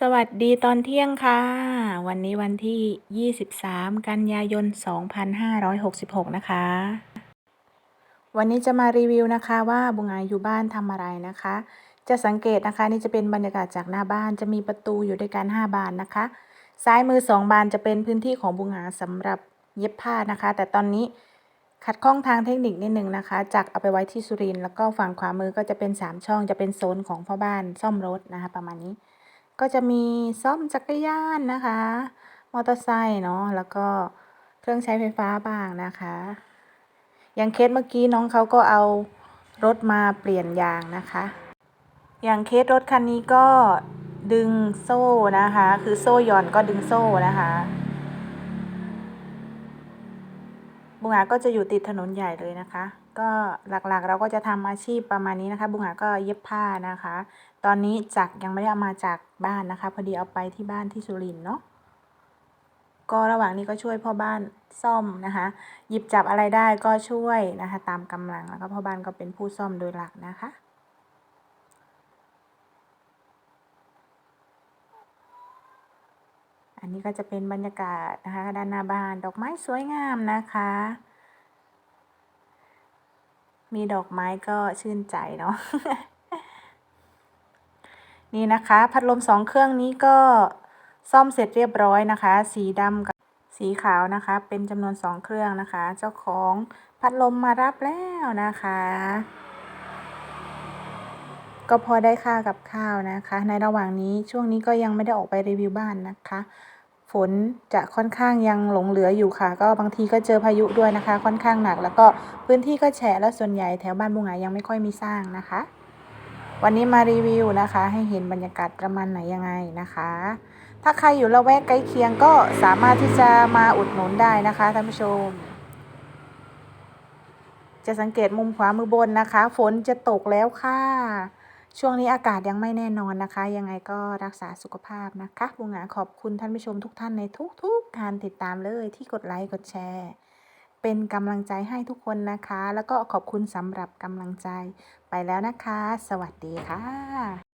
สวัสดีตอนเที่ยงค่ะ วันนี้วันที่ 23 กันยายน 2566 นะคะ วันนี้จะมารีวิวนะคะว่าบุงอาอยู่บ้านทำอะไรนะคะ จะสังเกตนะคะนี่จะเป็นบรรยากาศจากหน้าบ้านจะมีประตูอยู่ด้วยกัน 5 บานนะคะ ซ้ายมือ 2 บานจะเป็นพื้นที่ของบุงอาสำหรับเย็บผ้านะคะ แต่ตอนนี้ขัดข้องทางเทคนิคนิดนึงนะคะ จากเอาไปไว้ที่สุรินทร์แล้วก็ฝั่งขวามือก็จะเป็น 3 ช่องจะเป็นโซนของพ่อบ้านซ่อมรถนะคะ ประมาณนี้ ก็จะมีซ่อมจักรยานนะคะ มอเตอร์ไซค์เนาะแล้วก็เครื่องใช้ไฟฟ้าบ้างนะคะ อย่างเคสเมื่อกี้น้องเขาก็เอารถมาเปลี่ยนยางนะคะ อย่างเคสรถคันนี้ก็ดึงโซ่นะคะ คือโซ่หย่อนก็ดึงโซ่นะคะบุงหาก็จะอยู่ติดถนนใหญ่เลยนะคะ ก็หลักๆเราก็จะทำอาชีพประมาณนี้นะคะบุงหาก็เย็บผ้านะคะ ตอนนี้จักยังไม่ได้เอามาจากบ้านนะคะ พอดีเอาไปที่บ้านที่สุรินทร์เนาะก็ระหว่างนี้ก็ช่วยพ่อบ้านซ่อมนะคะ หยิบจับอะไรได้ก็ช่วยนะคะ ตามกำลังแล้วก็พ่อบ้านก็เป็นผู้ซ่อมโดยหลักนะคะอันนี้ก็จะเป็นบรรยากาศนะคะด้านหน้าบ้านดอกไม้สวยงามนะคะ มีดอกไม้ก็ชื่นใจเนาะนี่นะคะ พัดลมสองเครื่องนี้ก็ซ่อมเสร็จเรียบร้อยนะคะ สีดำกับสีขาวนะคะ เป็นจำนวนสองเครื่องนะคะ เจ้าของพัดลมมารับแล้วนะคะ ก็พอได้ค่ากับข้าวนะคะ ในระหว่างนี้ช่วงนี้ก็ยังไม่ได้ออกไปรีวิวบ้านนะคะ ฝนจะค่อนข้างยังหลงเหลืออยู่ค่ะ ก็บางทีก็เจอพายุด้วยนะคะ ค่อนข้างหนัก แล้วก็พื้นที่ก็แฉะและส่วนใหญ่แถวบ้านบุงหายังไม่ค่อยมีสร้างนะคะ วันนี้มารีวิวนะคะ ให้เห็นบรรยากาศประมาณไหนยังไงนะคะ ถ้าใครอยู่ละแวกใกล้เคียงก็สามารถที่จะมาอุดหนุนได้นะคะท่านผู้ชม จะสังเกตมุมขวามือบนนะคะ ฝนจะตกแล้วค่ะ ช่วงนี้อากาศยังไม่แน่นอนนะคะ ยังไงก็รักษาสุขภาพนะคะบุงหาขอบคุณท่านผู้ชมทุกท่านในทุกๆ การติดตามเลยที่กดไลค์กดแชร์ เป็นกำลังใจให้ทุกคนนะคะ แล้วก็ขอบคุณสำหรับกำลังใจไปแล้วนะคะ สวัสดีค่ะ